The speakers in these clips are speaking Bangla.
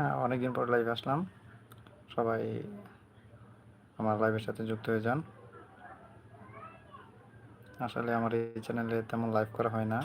হ্যাঁ অনেকদিন পর লাইভে আসলাম। সবাই আমার লাইভের সাথে যুক্ত হয়ে যান। আসলে আমার এই চ্যানেলে তেমন লাইভ করা হয় না।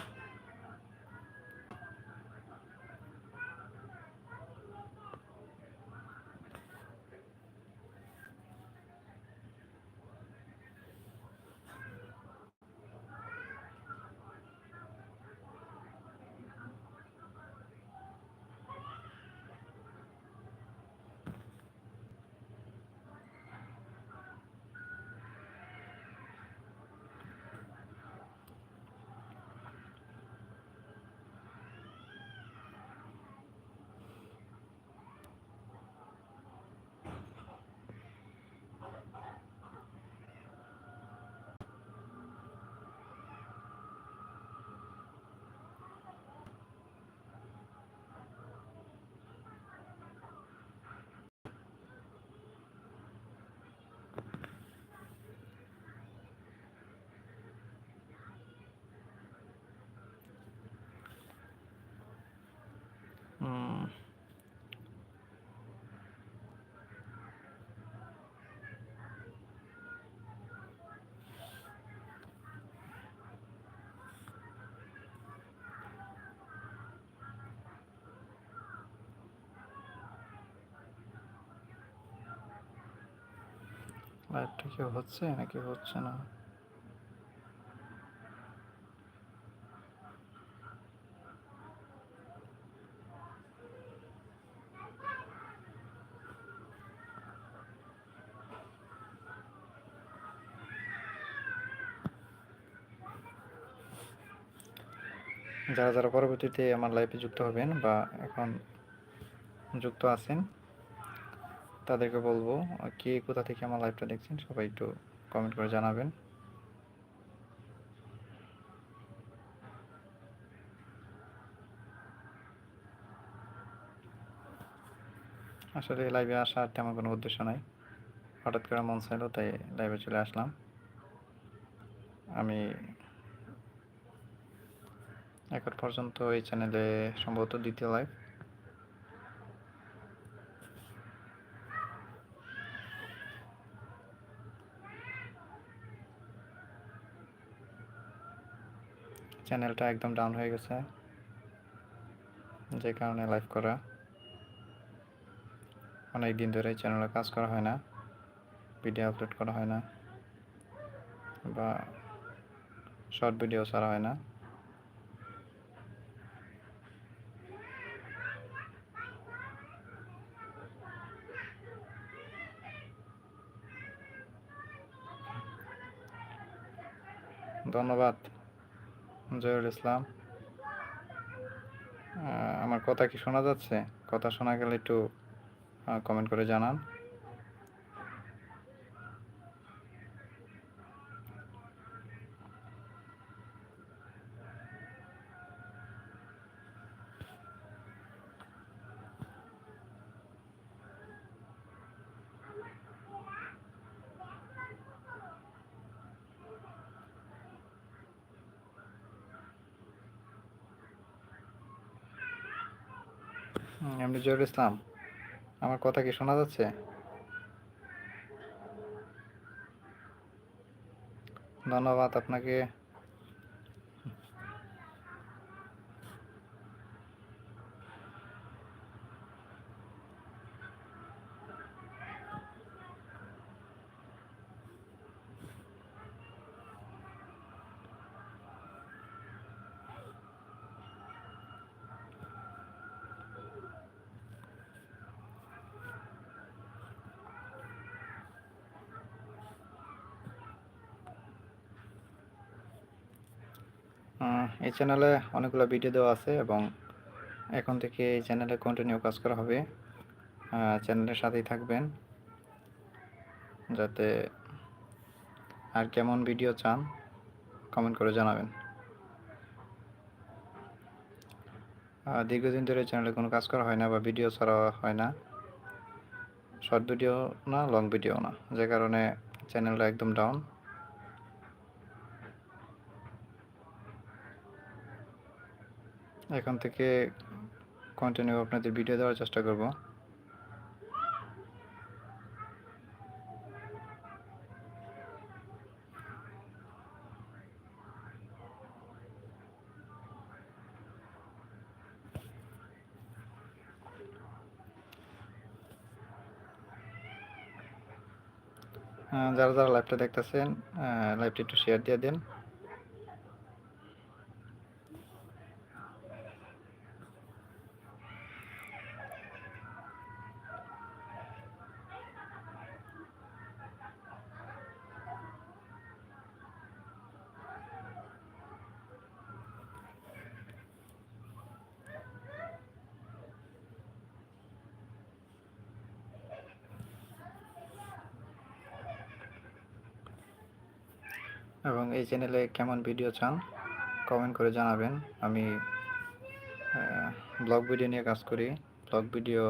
লাইভটা কি হচ্ছে নাকি হচ্ছে না? যারা যারা পরবর্তীতে আমার লাইভে যুক্ত হবেন বা এখন যুক্ত আছেন তাদেরকে বলব কে কোথা থেকে আমার লাইভটা দেখছেন, সবাই একটু কমেন্ট করে জানাবেন। আসলে লাইভে আসার তেমন কোনো উদ্দেশ্য নাই। হঠাৎ করে মন চাইলো, তাই লাইভে চলে আসলাম। আমি এখন পর্যন্ত এই চ্যানেলে সম্ভবত দ্বিতীয় লাইভ চ্যানেলটা একদম ডাউন হয়ে গেছে, যে কারণে লাইভ করা। অনেক দিন ধরে চ্যানেলে কাজ করা হয় না ভিডিও আপলোড করা হয় না, বা শর্ট ভিডিও ছাড়া হয় না। ধন্যবাদ। জয়ুল ইসলাম। আমার কথা কি শোনা যাচ্ছে? কথা শোনা গেলে একটু কমেন্ট করে জানান। এমনি জয়ুল ইসলাম। আমার কথা কি শোনা যাচ্ছে? ধন্যবাদ আপনাকে। এই চ্যানেলে অনেকগুলো ভিডিও দেওয়া আছে এবং এখন থেকে এই চ্যানেলে কন্টিনিউ কাজ করা হবে। চ্যানেলের সাথেই থাকবেন। যাতে আর কেমন ভিডিও চান কমেন্ট করে জানাবেন। দীর্ঘদিন ধরে চ্যানেলে কোনো কাজ করা হয় না বা ভিডিও ছাড়া হয় না। শর্ট ভিডিও না লং ভিডিও না। যে কারণে চ্যানেলটা একদম ডাউন এখন থেকে কন্টিনিউ আপনাদের ভিডিও দেওয়ার চেষ্টা করব। যারা যারা লাইভটা দেখতেছেন লাইভটা একটু শেয়ার দিয়ে দিন। এবং এই চ্যানেলে কেমন ভিডিও চান কমেন্ট করে জানাবেন। আমি ব্লগ ভিডিও নিয়ে কাজ করি। ব্লগ ভিডিও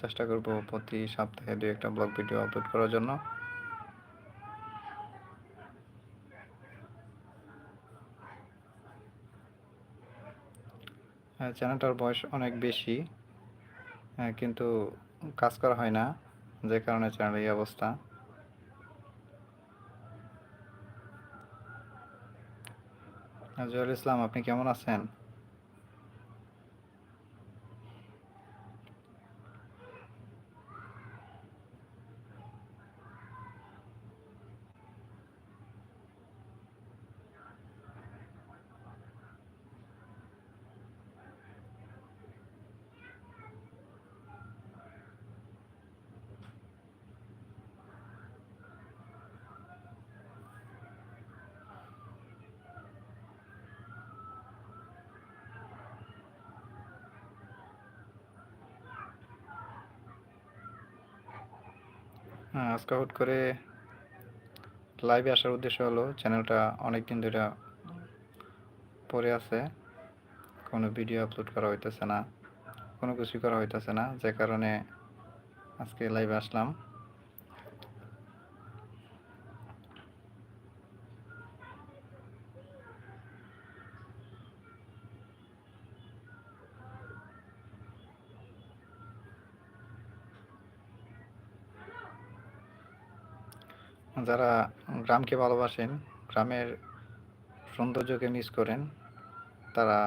চেষ্টা করব প্রতি সপ্তাহে দু একটা ব্লগ ভিডিও আপলোড করার জন্য। চ্যানেলটার বয়স অনেক বেশি হ্যাঁ, কিন্তু কাজ করা হয় না যে কারণে চ্যানেলের এই অবস্থা। জহুরুল ইসলাম আপনি কেমন আছেন? হ্যাঁ, আজকে হুট করে লাইভে আসার উদ্দেশ্য হলো চ্যানেলটা অনেক দিন ধরে পড়ে আছে। কোনো ভিডিও আপলোড করা হইতেছে না কোনো কিছুই করা হইতেছে না যে কারণে আজকে লাইভে আসলাম। যারা গ্রামকে ভালোবাসেন, গ্রামের সৌন্দর্যকে মিস করেন, তারা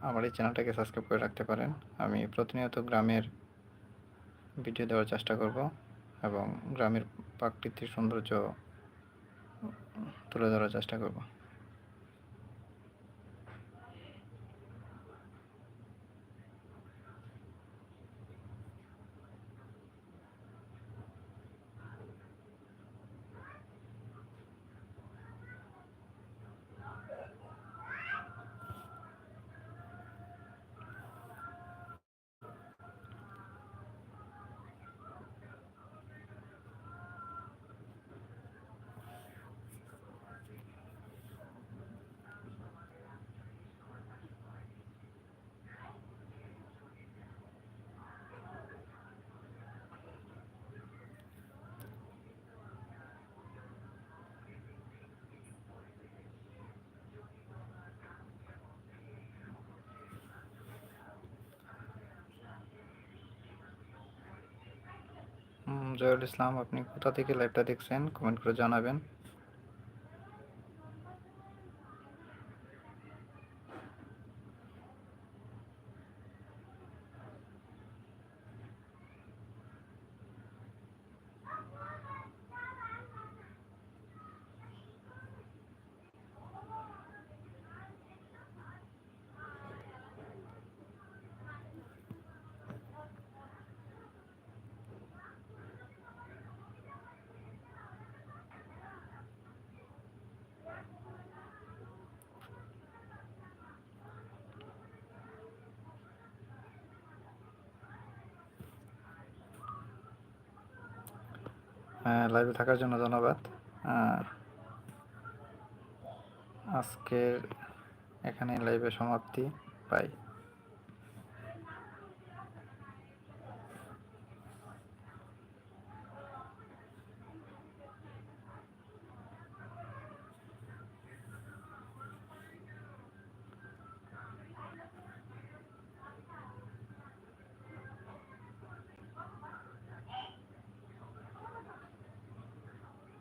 আমার এই চ্যানেলটাকে সাবস্ক্রাইব করে রাখতে পারেন। আমি প্রতিনিয়ত গ্রামের ভিডিও দেওয়ার চেষ্টা করব এবং গ্রামের প্রাকৃতিক সৌন্দর্য তুলে ধরার চেষ্টা করব। হুম, ইসলাম আপনি কোথা থেকে লাইভটা দেখছেন? কমেন্ট করে জানাবেন হ্যাঁ লাইভে থাকার জন্য ধন্যবাদ। আর আজকের এখানে লাইভে সমাপ্তি। পাই